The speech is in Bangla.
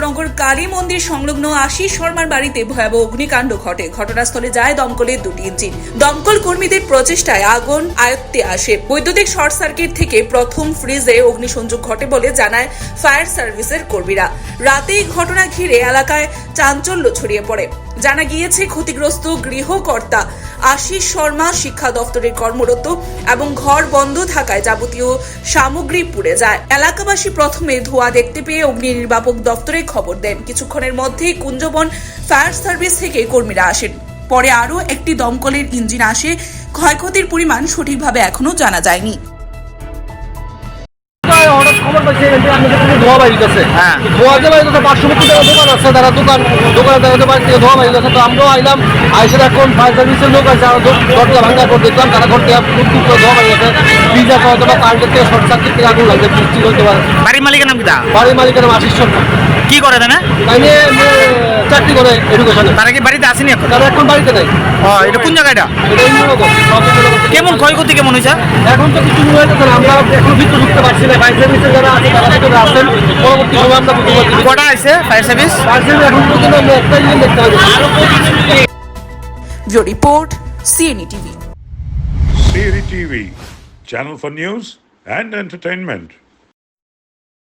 চন্দ্রনগর কালী মন্দির সংলগ্ন আশিস শর্মার বাড়িতে ভয়াবহ অগ্নিকাণ্ড ঘটে। ঘটনাস্থলে যায় দমকলের দুটি ইঞ্জিন। দমকল কর্মীদের প্রচেষ্টায় আগুন আয়ত্তে আসে। বৈদ্যুতিক শর্ট সার্কিট থেকে প্রথম ফ্রিজে অগ্নিসংযোগ ঘটে বলে জানায় ফায়ার সার্ভিসের কর্মীরা। রাতেই ঘটনা ঘিরে এলাকায় চাঞ্চল্য ছড়িয়ে পড়ে। জানা গিয়েছে, ক্ষতিগ্রস্ত গৃহকর্তা আশিস শর্মা শিক্ষা দপ্তরে কর্মরত এবং ঘর বন্ধ থাকায় যাবতীয় সামগ্রী পুড়ে যায়। এলাকাবাসী প্রথমে ধোঁয়া দেখতে পেয়ে অগ্নি নির্বাপক দপ্তরে খবর দেন। কিছুক্ষণের মধ্যেই কুঞ্জবন ফায়ার সার্ভিস থেকে কর্মীরা আসেন। পরে আরও একটি দমকলের ইঞ্জিন আসে। ক্ষয়ক্ষতির পরিমাণ সঠিকভাবে এখনও জানা যায়নি। হঠাৎ খবর যে হ্যাঁ। ধোয়া যে বাইরিতেছে পার্শ্ববর্তী যারা দোকান আছে তারা দোকান দোকানে তাদের বাড়ি থেকে ধোয়া বাইরিতেছে তো আমরাও আইলাম আইসে এখন ফায়ার সার্ভিসের লোক আছে দরজা করে দেখলাম তারা ঘর থেকে প্রচুর করে ধোয়া বাইরিতেছে ফ্রিজ আছে হয়তো কারেন্টের থেকে শর্ট সার্কিট থেকে আগুন লাগছে বৃষ্টি হতে পারে। বাড়ির মালিকের নাম কি বাড়ির মালিকের নাম আশিস সরকার কি করে দেনা তাই চাকরি করে এডুকেশনে তারা কি বাড়িতে আসেনি এখন? তারা এখন বাড়িতে নেই। ও এটা কোন জায়গাটা কেমন ক্ষয়ক্ষতি কেমন হয়েছে? এখন তো কিছু হয়ে গেছে না আমরা এখন ভিতরে ঢুকতে পারছি না। ফায়ার সার্ভিসের যারা আছে তারা ভিতরে আসেন পরবর্তী সময় আমরা কটা আছে ফায়ার সার্ভিস ফায়ার সার্ভিস এখন পর্যন্ত আমরা একটাই জিনিস দেখতে পাচ্ছি bureau report CNE TV Siri TV, channel for news and entertainment.